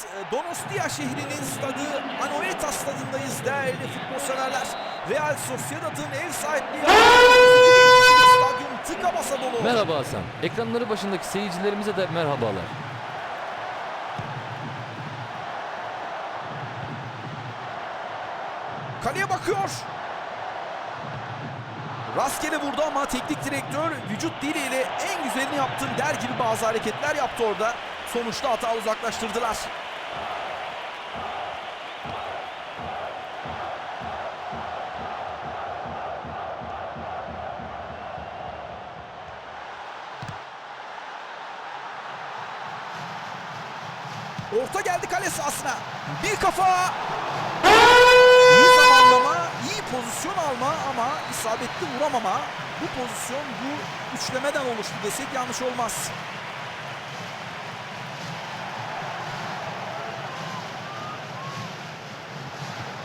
İspanya'dayız. Donostia şehrinin stadı Anoeta stadındayız değerli futbol severler. Real Sociedad'ın ev sahipliği stadyum tıka basa dolu. Merhaba Hasan. Ekranları başındaki seyircilerimize de merhabalar. Kaleye bakıyor. Rastgele vurdu ama teknik direktör vücut diliyle en güzelini yaptım der gibi bazı hareketler yaptı orada. Sonuçta hata uzaklaştırdılar. Orta geldi kale sahasına. Bir kafa. İyi zamanlama, iyi pozisyon alma ama isabetli vuramama. Bu pozisyon bu üçlemeden oluştu desek yanlış olmaz.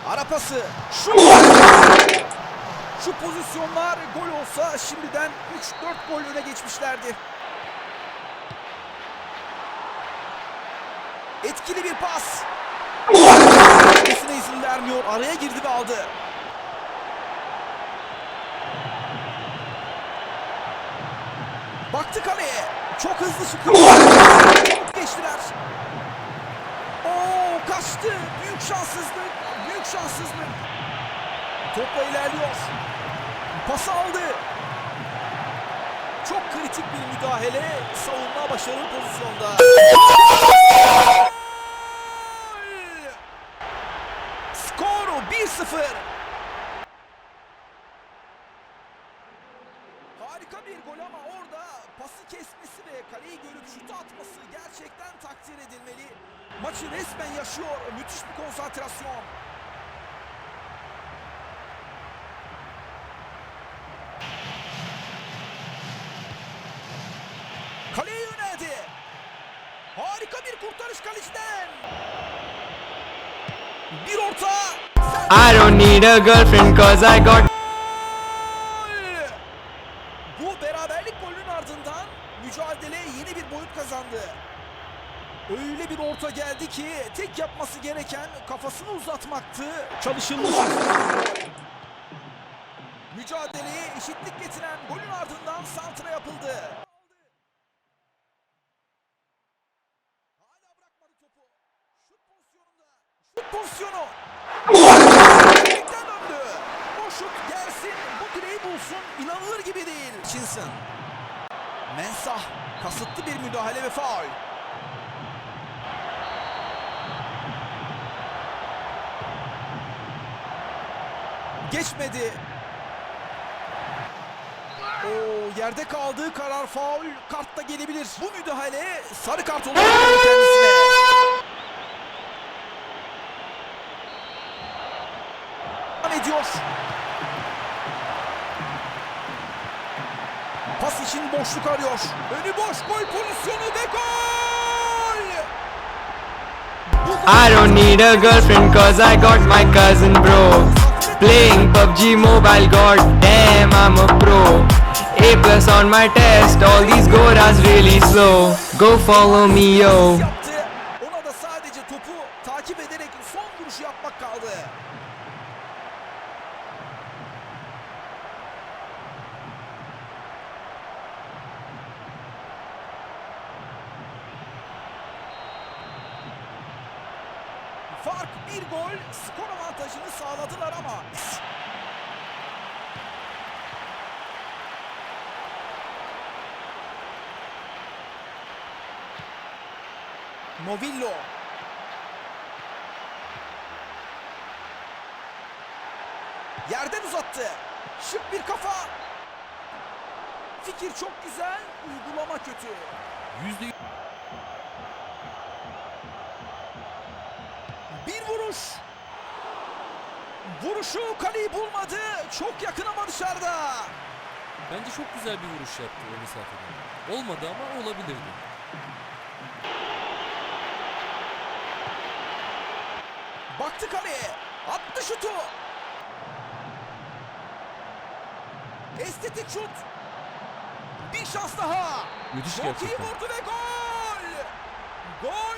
Ara pası. Şu Şu pozisyonlar gol olsa şimdiden 3-4 gol öne geçmişlerdi. Etkili bir pas. Gitmesine izin vermiyor. Araya girdi ve aldı. Baktı kaleye. Çok hızlı çıkıyor. Geçtiler. Oo kaçtı. Büyük şanssızlık. Büyük şanssızlık. Topla ilerliyor. Pas aldı. Çok kritik bir müdahale. Savunma başarılı pozisyonda. Gol! Skoru 1-0. Harika bir gol ama orada pası kesmesi ve kaleyi görüp şutu atması gerçekten takdir edilmeli. Maçı resmen yaşıyor. Müthiş bir konsantrasyon. Kaleye yöneldi. Harika bir kurtarış kaleciden. Bir orta. I don't need a girlfriend cause I got! Bu beraberlik golünün ardından mücadele yeni bir boyut kazandı. Öyle bir orta geldi ki tek yapması gereken kafasını uzatmaktı. Çalışılmış. Mücadeleye eşitlik getiren golün ardından santra yapıldı. Hala bırakmadı topu. Şut pozisyonunda. Şut pozisyonu. Direkten döndü. O şut gelsin, bu direği bulsun. İnanılır gibi Çinsin. Mensah kasıtlı bir müdahale ve faul. Geçmedi. O yerde kaldığı karar faul. Kart da gelebilir. Bu müdahale sarı kart olur kendisine. Boşluk arıyor. Önü boş gol pozisyonu ve gol! I don't need a girlfriend cause I got my cousin bro Playing PUBG Mobile god damn I'm a pro A plus on my test all these goras really slow Go follow me yo Bir gol skor avantajını sağladılar ama Movillo. Yerden uzattı. Şık bir kafa. Fikir çok güzel, uygulama kötü. %100 Vuruşu kaleyi bulmadı. Çok yakın ama dışarıda. Bence çok güzel bir vuruş yaptı o mesafeden. Olmadı ama olabilirdi. Baktı kaleye. Attı şutu. Estetik şut. Bir şans daha. Müthiş Çok iyi gerçekten. vurdu ve gol. Gol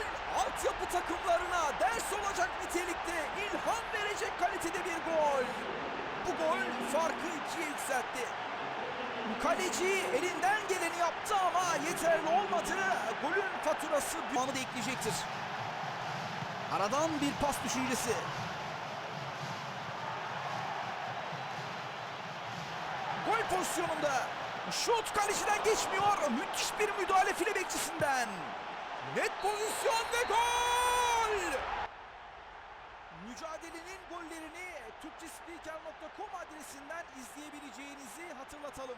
takımlarına ders olacak nitelikte ilham verecek kalitede bir gol. Bu gol farkı ikiye yükseltti. Kaleci elinden geleni yaptı ama yeterli olmadı. Golün faturası bir anı da ekleyecektir. Aradan bir pas düşüncesi. Gol pozisyonunda. Şut kaleciden geçmiyor. Müthiş bir müdahale file bekçisinden. Net pozisyon ve gol! Mücadelenin gollerini Türkçespiker.com adresinden izleyebileceğinizi hatırlatalım.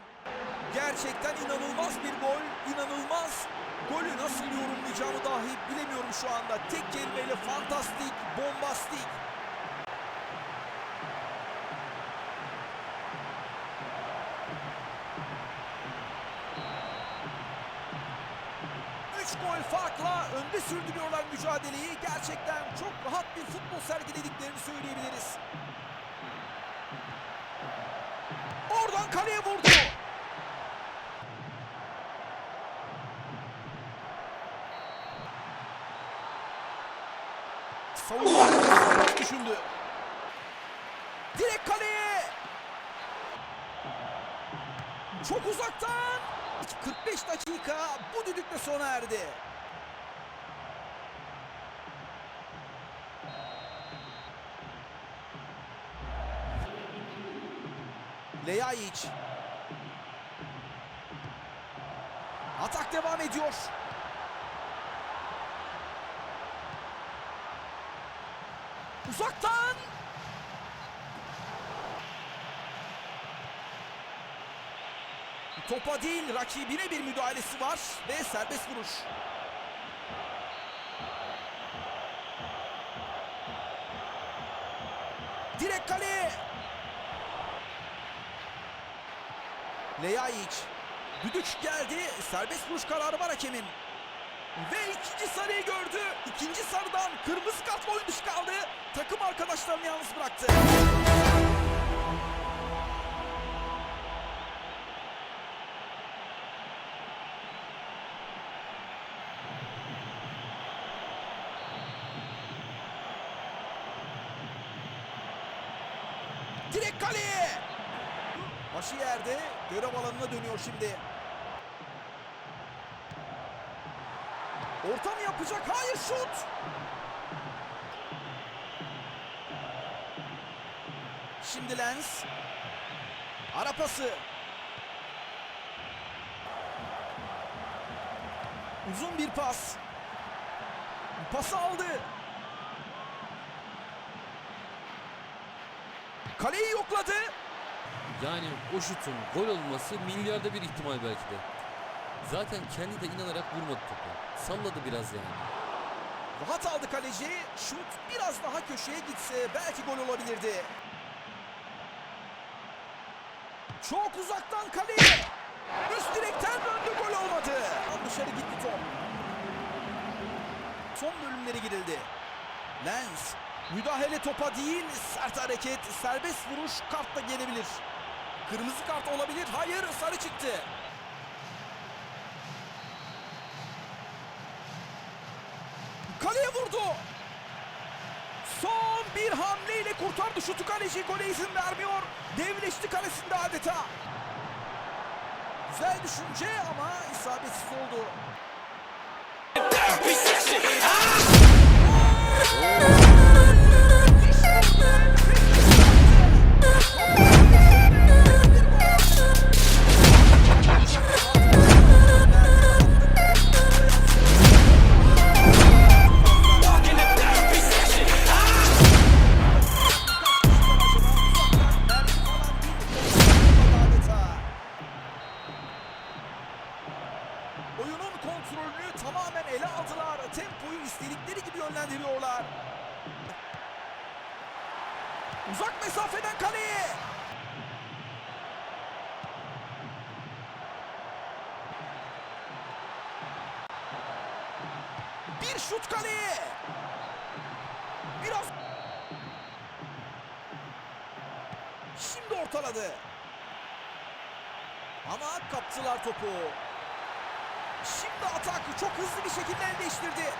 Gerçekten inanılmaz bir gol, inanılmaz. Golü nasıl yorumlayacağımı dahi bilemiyorum şu anda. Tek kelimeyle fantastik, bombastik. Üç gol farkla önde sürdürüyorlar mücadeleyi. Gerçekten çok rahat bir futbol sergilediklerini söyleyebiliriz. Oradan kaleye vurdu. Savunma düşündü. Direkt kaleye. Çok uzaktan. 45 dakika bu düdükle sona erdi. Leyayic. Atak devam ediyor. Uzaktan. Topa değil rakibine bir müdahalesi var ve serbest vuruş. Direkt kale. Leyayic. Düdük geldi. Serbest vuruş kararı var hakemin. Ve ikinci sarıyı gördü. İkinci sarıdan kırmızı kart oyun kaldı. Takım arkadaşlarını yalnız bıraktı. Direkt kaleye. Başı yerde görev alanına dönüyor şimdi. Orta mı yapacak? Hayır şut. Şimdi Lens. Ara pası. Uzun bir pas. Pası aldı. Kaleyi yokladı. Yani o şutun gol olması milyarda bir ihtimal belki de. Zaten kendi de inanarak vurmadı topu. Salladı biraz yani. Rahat aldı kaleci. Şut biraz daha köşeye gitse belki gol olabilirdi. Çok uzaktan kaleye. Üst direkten döndü gol olmadı. Dışarı gitti top. Son bölümleri girildi. Lens. Müdahale topa değil. Sert hareket. Serbest vuruş kart da gelebilir. Kırmızı kart olabilir. Hayır sarı çıktı. Kaleye vurdu. Son bir hamleyle kurtardı şutu kaleci gole izin vermiyor. Devleşti kalesinde adeta. Güzel düşünce ama isabetsiz oldu. Adeta. şut kaleye. Biraz Şimdi ortaladı. Ama kaptılar topu. Şimdi atak çok hızlı bir şekilde el değiştirdi.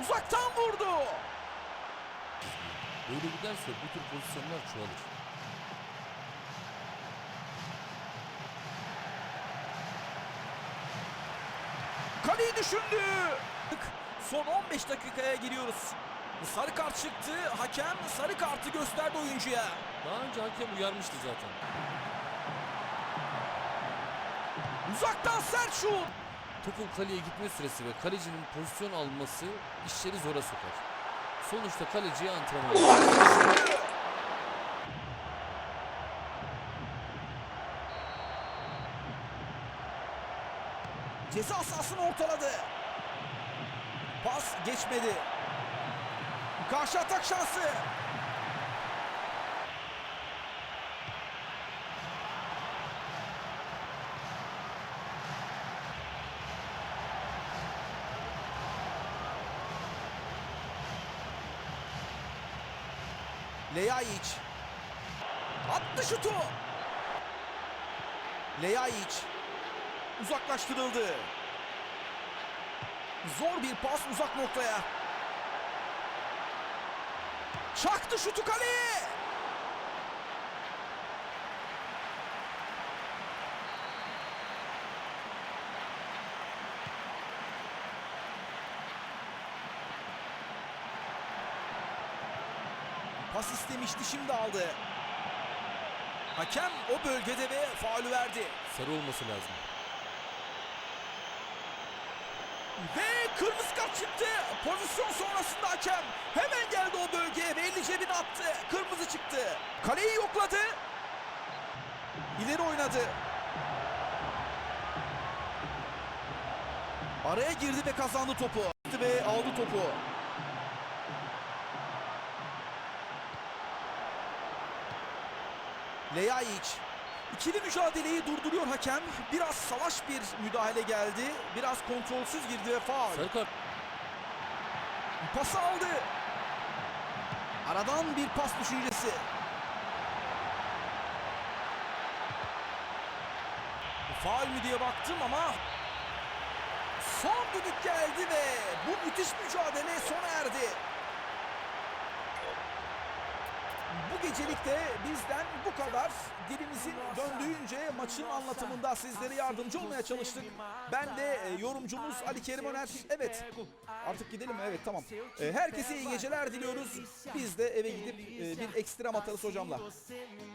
Uzaktan vurdu. Böyle giderse bu tür pozisyonlar çoğalır. Kaleyi düşündü. Son 15 dakikaya giriyoruz. Sarı kart çıktı. Hakem sarı kartı gösterdi oyuncuya. Daha önce hakem uyarmıştı zaten. Uzaktan sert şut. Topun kaleye gitme süresi ve kalecinin pozisyon alması işleri zora sokar. Sonuçta kaleciye antrenman Ceza sahasını ortaladı. Pas geçmedi. Karşı atak şansı. Lejajic. Attı şutu. Lejajic. Uzaklaştırıldı. Zor bir pas uzak noktaya. Çaktı şutu kaleye. Pas istemişti şimdi aldı. Hakem o bölgede ve faulü verdi. Sarı olması lazım. Ve kırmızı kart çıktı. Pozisyon sonrasında hakem hemen geldi o bölgeye ve elini cebine attı. Kırmızı çıktı. Kaleyi yokladı. İleri oynadı. Araya girdi ve kazandı topu. Ve aldı topu. Lejajic İkili mücadeleyi durduruyor hakem. Biraz savaş bir müdahale geldi. Biraz kontrolsüz girdi ve faul. Sarı kart Pası aldı. Aradan bir pas düşüncesi. Faul mü diye baktım ama son düdük geldi ve bu müthiş mücadele sona erdi. Bu gecelik de bizden bu kadar. Dilimizin döndüğünce maçın anlatımında sizlere yardımcı olmaya çalıştık. Ben de e, yorumcumuz Ali Kerim Öner. Evet artık gidelim? Evet tamam. E, Herkese iyi geceler diliyoruz. Biz de eve gidip e, bir ekstrem atarız hocamla.